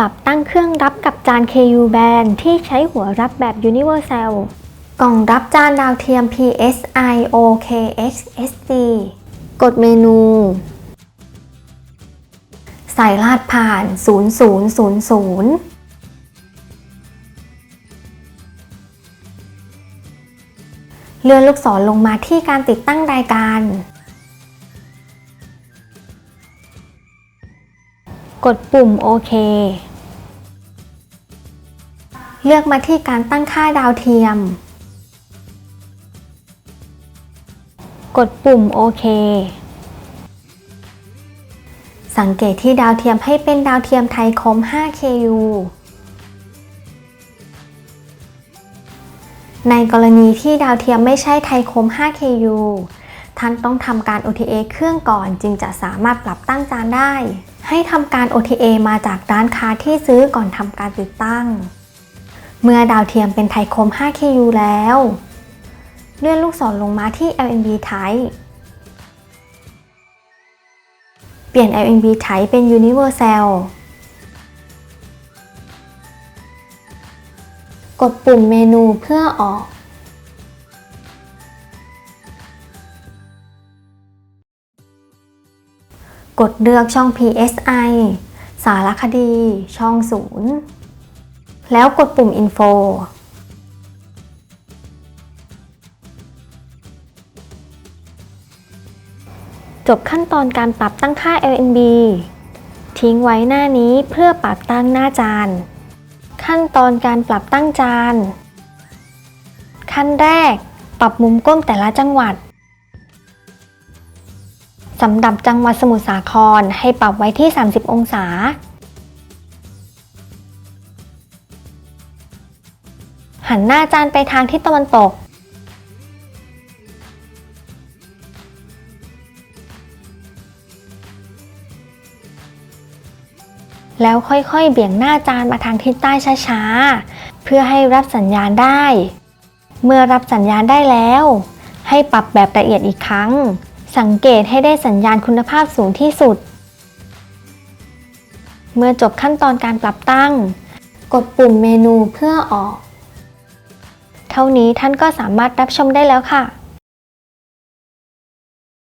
ปรับตั้งเครื่องรับกับจาน KU band ที่ใช้หัวรับแบบ Universal กล่องรับจานดาวเทียม PSI OKX SD กดเมนูใส่รหัสผ่าน 0000เลื่อนลูกศรลงมาที่การติดตั้งรายการ กดปุ่มโอเค เลือกมาที่การตั้งค่าดาวเทียม กดปุ่มโอเค สังเกตที่ดาวเทียมให้เป็นดาวเทียมไทยคม 5KU ในกรณีที่ดาวเทียมไม่ใช่ไทยคม 5KU ท่านต้องทำการ OTA เครื่องก่อนจึงจะสามารถปรับตั้งจานได้ ให้ทำการ OTA มาจากร้านค้าที่ซื้อก่อนทำการติดตั้ง เมื่อดาวเทียมเป็นไทยคม 5KU แล้ว เลื่อนลูกศรลงมาที่ LNB Type เปลี่ยน LNB Type เป็น Universal กดปุ่มเมนูเพื่อออก กดเลือกช่อง PSI สารคดี ช่องศูนย์แล้วกดปุ่ม Info จบขั้นตอนการปรับตั้งค่า LNB ทิ้งไว้หน้านี้เพื่อปรับตั้งหน้าจาน ขั้นตอนการปรับตั้งจาน ขั้นแรก ปรับมุมก้มแต่ละจังหวัด สำหรับจังหวัดสมุทรสาครให้ปรับไว้ที่ 30 องศา หันหน้าจานไปทางทิศตะวันตก แล้วค่อยๆ เบี่ยงหน้าจานมาทางทิศใต้ช้าๆ เพื่อให้รับสัญญาณได้ เมื่อรับสัญญาณได้แล้ว ให้ปรับแบบละเอียดอีกครั้ง สังเกตให้ได้สัญญาณคุณภาพสูงที่สุด เมื่อจบขั้นตอนการปรับตั้ง กดปุ่มเมนูเพื่อออก เท่านี้ท่านก็สามารถรับชมได้แล้วค่ะ